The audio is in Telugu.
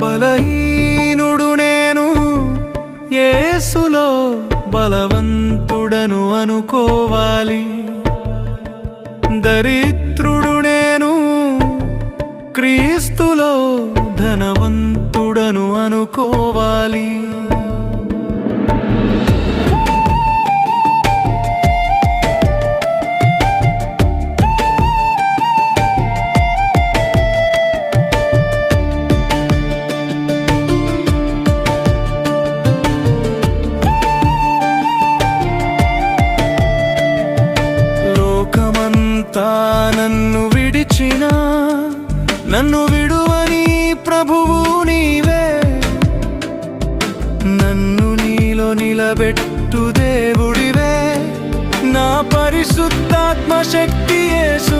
బలహీనుడు నేను. యేసులో బలవంతుడను అనుకోవాలి. దరిద్రుడు నేను. క్రీస్తులో ధనవంతుడను అనుకోవాలి. లోకమంతా నన్ను విడిచిన నన్ను విడువని ప్రభువు నీవే. నన్ను నీలో నిలబెట్టు దేవుడివే. నా పరిశుద్ధాత్మ శక్తి యేసు